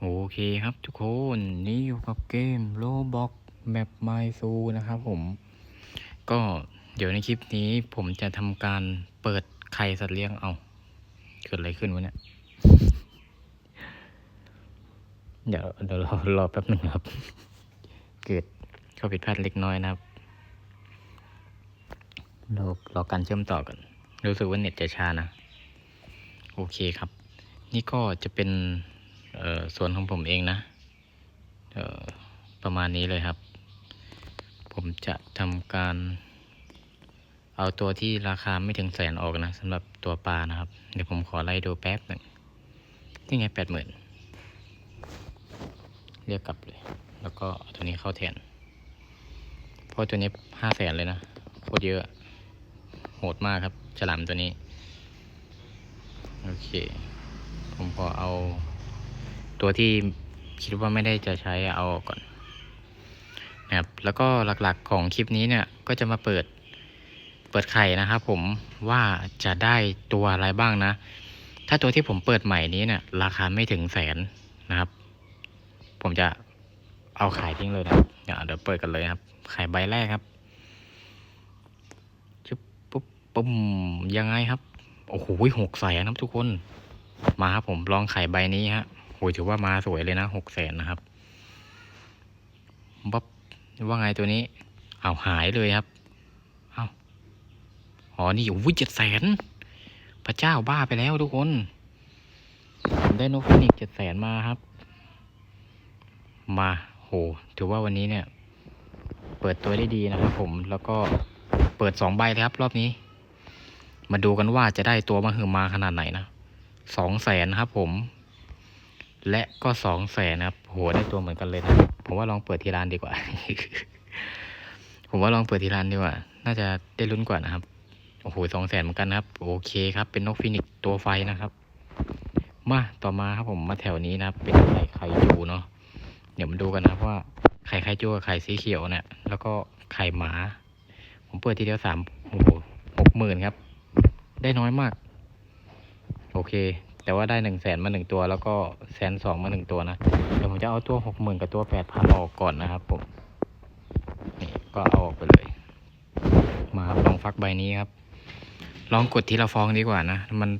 โอเคครับทุกคนนี่อยู่กับเกมโลบอกแมปไมซูนะครับผม ก็เดี๋ยวในคลิปนี้ผมจะทำการเปิดไข่สัตว์เลี้ยงเอา เกิดอะไรขึ้นวะเนี่ย เดี๋ยวเดี๋ยวรอรอแป๊บหนึ่งครับ เกิดข้อผิดพลาดเล็กน้อยนะครับรอรอการเชื่อมต่อกัน รู้สึกว่าเน็ตจะช้านะ โอเคครับ นี่ก็จะเป็น ออส่วนของผมเองนะเออประมาณนี้เลยครับ ผมจะทำการ เอาตัวที่ราคาไม่ถึงแสนออกนะสำหรับตัวปลานะครับ เดี๋ยวผมขอไล่ดูแป๊บหนึ่งนี่ไงแปดหมื่นเรียกกลับเลย แล้วก็ตัวนี้เข้าแทนเพราะตัวนี้ห้าแสนเลยนะโคตรเยอะ โหดมากครับฉลามตัวนี้ โอเค ผมขอเอา ตัวที่คิดว่าไม่ได้จะใช้เอาออกก่อนนะครับแล้วก็หลักๆของคลิปนี้เนี่ยก็จะมาเปิดเปิดไข่นะครับผมว่าจะได้ตัวอะไรบ้างนะ ถ้าตัวที่ผมเปิดใหม่นี้เนี่ยราคาไม่ถึงแสนนะครับ ผมจะเอาขายทิ้งเลยนะเดี๋ยวเดี๋ยวเปิดกันเลยครับขายใบแรกครับชุบปุ๊บปุ๊มยังไงครับ โอ้โหหกแสนครับทุกคน มาครับผมลองขายใบนี้ฮะ โหยถือว่ามาสวยเลยนะหกแสนนะครับบ๊อบว่าไงตัวนี้เอาหายเลยครับเอาอ๋อนี่อยู่เจ็ดแสนพระเจ้าบ้าไปแล้วทุกคนผมได้นกฟินิกเจ็ดแสนมาครับ มาโหถือว่าวันนี้เนี่ย เปิดตัวได้ดีนะครับผมแล้วก็เปิดสองใบเลยครับ รอบนี้ มาดูกันว่าจะได้ตัวมาหือมาขนาดไหนนะสองแสนครับผม และก็สองแสนครับโหได้ตัวเหมือนกันเลยนะผมว่าลองเปิดที่ร้านดีกว่า ผมว่าลองเปิดที่ร้านดีกว่า น่าจะได้ลุ้นกว่านะครับโอ้โหสองแสนเหมือนกันนะครับ โอเคครับ เป็นนกฟินิกตัวไฟนะครับ มาต่อมาครับผมมาแถวนี้นะครับเป็นไข่ไข่จูเนาะเดี๋ยวมาดูกันนะครับว่าไข่ไข่จูกับไข่สีเขียวเนี่ยแล้วก็ไข่หมา ผมเปิดทีเดียวสามโอ้โหหกหมื่นครับ ได้น้อยมาก โอเค แต่ว่าได้หนึ่งแสนมาหนึ่งตัว แล้วก็แสนสองมาหนึ่งตัวนะเดี๋ยวผมจะเอาตัวหกหมื่นกับตัวแปดพันออกก่อนนะครับผมนี่ก็เอาออกไปเลย มาลองฟักใบนี้ครับ ลองกดทีละฟองดีกว่านะมัน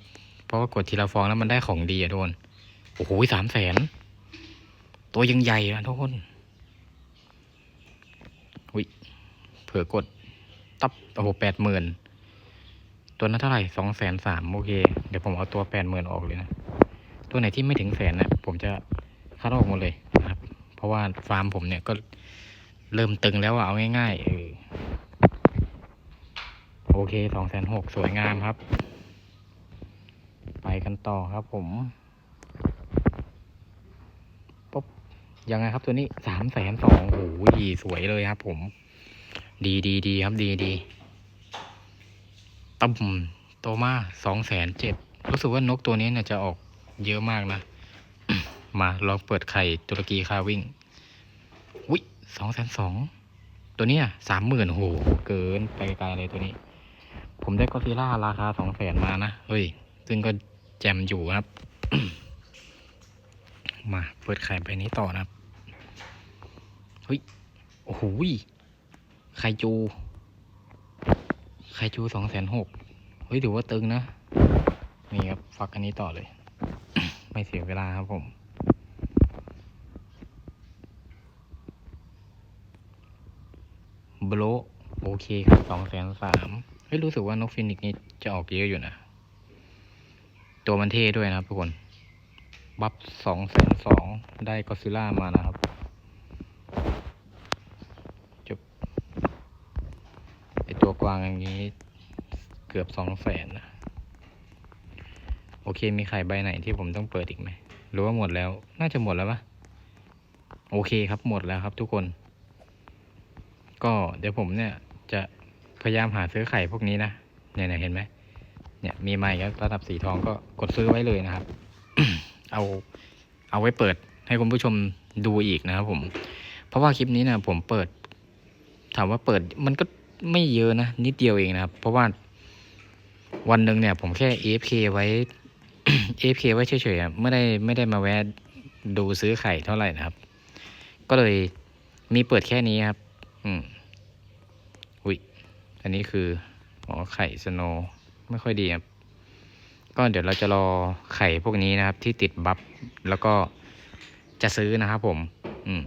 เพราะว่ากดทีละฟองแล้วมันได้ของดีอะทุกคนโอ้โหสามแสนตัวยังใหญ่อะทุกคนอุ้ยเผื่อกดตับโอ้โหแปดหมื่น ตัวนั้นเท่าไหร่สองแสนสามโอเค เดี๋ยวผมเอาตัวแปดหมื่นออกเลยนะ ตัวไหนที่ไม่ถึงแสนนะผมจะคัดออกหมดเลยนะครับ เพราะว่าฟาร์มผมเนี่ยก็เริ่มตึงแล้วอะเอาง่ายๆเออโอเคสองแสนหกสวยงามครับ ไปกันต่อครับผมปุ๊บยังไงครับตัวนี้สามแสนสองโอ้โหสวยเลยครับผม ดีดีดีครับดีดี ตั้มโตมาสองแสนเจ็ดรู้สึกว่านกตัวนี้เนี่ยจะออกเยอะมากนะ มาลองเปิดไข่ตุรกีคาวิ่งวิสองแสนสองตัวนี้สามหมื่นโหเกินไปไกลเลยตัวนี้ ผมได้ก็อซิล่าราคาสองแสนมานะ เฮ้ย ซึ่งก็แจมอยู่ครับ มาเปิดไข่ใบนี้ต่อนะครับเฮ้ย โอ้โหไข่จู ไข่จูสองแสนหกเฮ้ยถือว่าตึงนะ นี่ครับฟักอันนี้ต่อเลย ไม่เสียเวลาครับผม โบลโอเคครับสองแสนสามเฮ้ยรู้สึกว่านกฟินิกซ์นี่จะออกเยอะอยู่นะ ตัวมันเท่ด้วยนะครับทุกคน บัฟสองแสนสองได้กอซิล่ามานะครับ จบไอตั วางอย่างนี้ เกือบสองแสนนะโอเคมีไข่ใบไหนที่ผมต้องเปิดอีกไหมหรือว่าหมดแล้ว น่าจะหมดแล้วปะโอเคครับหมดแล้วครับทุกคน ก็เดี๋ยวผมเนี่ยจะพยายามหาซื้อไข่พวกนี้นะเนี่ยเห็นไหมเนี่ยมีไม้ครับระดับสีทองก็กดซื้อไว้เลยนะครับ เอาเอาไว้เปิดให้คุณผู้ชมดูอีกนะครับผม เพราะว่าคลิปนี้นี่ยผมเปิด ถามว่าเปิดมันก็ ไม่เยอะนะนิดเดียวเองนะครับ เพราะว่าวันหนึ่งเนี่ย ผมแค่ AFK ไว้ AFK ไว้เฉยๆไม่ได้ไม่ได้มาแวะดูซื้อไข่เท่าไหร่นะครับ ก็เลยมีเปิดแค่นี้ครับ อืมอุ้ยอันนี้คืออ๋อไข่สโนไม่ค่อยดีครับก็เดี๋ยวเราจะรอไข่พวกนี้นะครับ ที่ติดบัฟแล้วก็จะซื้อนะครับผม อืม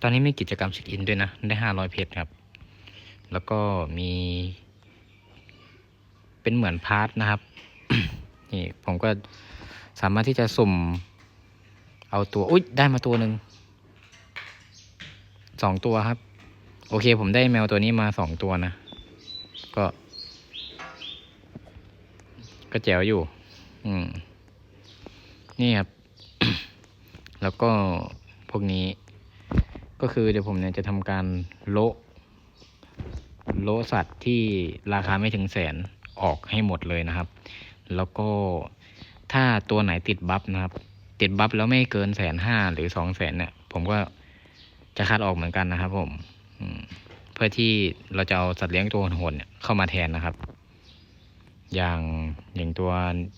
ตอนนี้มีกิจกรรมเช็คอินด้วยนะ ได้ห้าร้อยเพชรครับ แล้วก็มี เป็นเหมือนพาร์ทนะครับนี่ผมก็สามารถที่จะสุ่ม เอาตัว อุ้ยได้มาตัวหนึ่งสองตัวครับ โอเค ผมได้แมวตัวนี้มาสองตัวนะ ก็ ก็แจ๋วอยู่ อืม นี่ครับ แล้วก็พวกนี้ ก็คือเดี๋ยวผมเนี่ยจะทำการโละ โลสัตว์ที่ราคาไม่ถึงแสนออกให้หมดเลยนะครับ แล้วก็ถ้าตัวไหนติดบัฟนะครับ ติดบัฟแล้วไม่เกินแสนห้าหรือสองแสนเนี่ย ผมก็จะคัดออกเหมือนกันนะครับผมเพื่อที่เราจะเอาสัตว์เลี้ยงตัวโหดเนี่ยเข้ามาแทนนะครับ อย่างอย่างตัว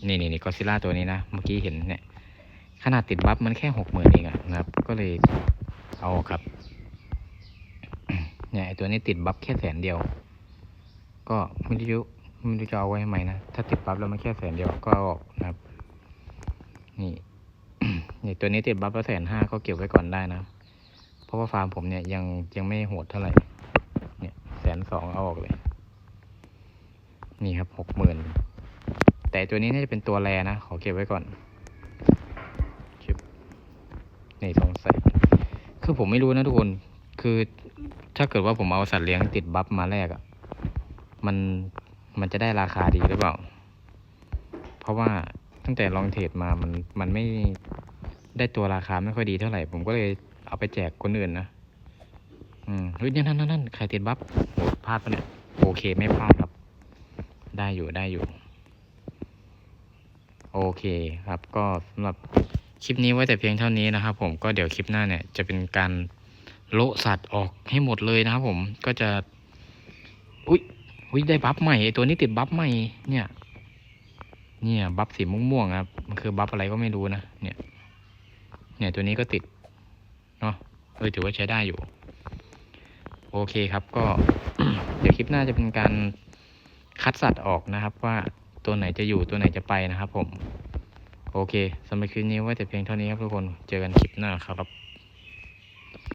นี่นี่นี่ก็ซิล่าตัวนี้นะ เมื่อกี้เห็นเนี่ย ขนาดติดบัฟมันแค่หกหมื่นเองอะนะครับ ก็เลยเอาออกครับ เนี่ยไอตัวนี้ติดบัฟแค่แสนเดียว ก็ไม่รู้ไม่รู้จะเอาไว้ทำไมนะ ถ้าติดบัฟแล้วมันแค่แสนเดียวก็ออกนะครับ นี่นี่ตัวนี้ติดบัฟแล้วแสนห้าก็เก็บไว้ก่อนได้นะ เพราะว่าฟาร์มผมเนี่ยยังยังไม่โหดเท่าไหร่ เนี่ยแสนสองเอาออกเลย นี่ครับหกหมื่นแต่ตัวนี้น่าจะเป็นตัวแรนะ ขอเก็บไว้ก่อนชึบนี่สงสัย คือผมไม่รู้นะทุกคน คือ ถ้าเกิดว่าผมเอาสัตว์เลี้ยงติดบัฟมาแรกอะ่ะ มันมันจะได้ราคาดีหรือเปล่า เพราะว่าตั้งแต่ลองเทรดมามันมันไม่ได้ตัวราคาไม่ค่อยดีเท่าไหร่ ผมก็เลยเอาไปแจกคนอื่นนะอืมเฮ้ยนั่นนั่นนั่นนั่นใครติดบัฟโหพลาดปะเนี่ยโอเคไม่พลาดครับ ได้อยู่ได้อยู่ โอเคครับ ก็สำหรับคลิปนี้ไว้แต่เพียงเท่านี้นะครับ ผมก็เดี๋ยวคลิปหน้าเนี่ยจะเป็นการ โละสัตว์ออกให้หมดเลยนะครับผมก็จะ อุ้ยอุ้ยได้บัฟใหม่ไอตัวนี้ติดบัฟใหม่เนี่ย เนี่ยบัฟสีม่วงๆครับมันคือบัฟอะไรก็ไม่รู้นะเนี่ย เนี่ยตัวนี้ก็ติดเนาะเออถือว่าใช้ได้อยู่ โอเคครับก็ เดี๋ยวคลิปหน้าจะเป็นการคัดสัตว์ออกนะครับว่าตัวไหนจะอยู่ตัวไหนจะไปนะครับผม โอเคสำหรับคลิปนี้ไว้แต่เพียงเท่านี้ครับทุกคนเจอกันคลิปหน้าครับ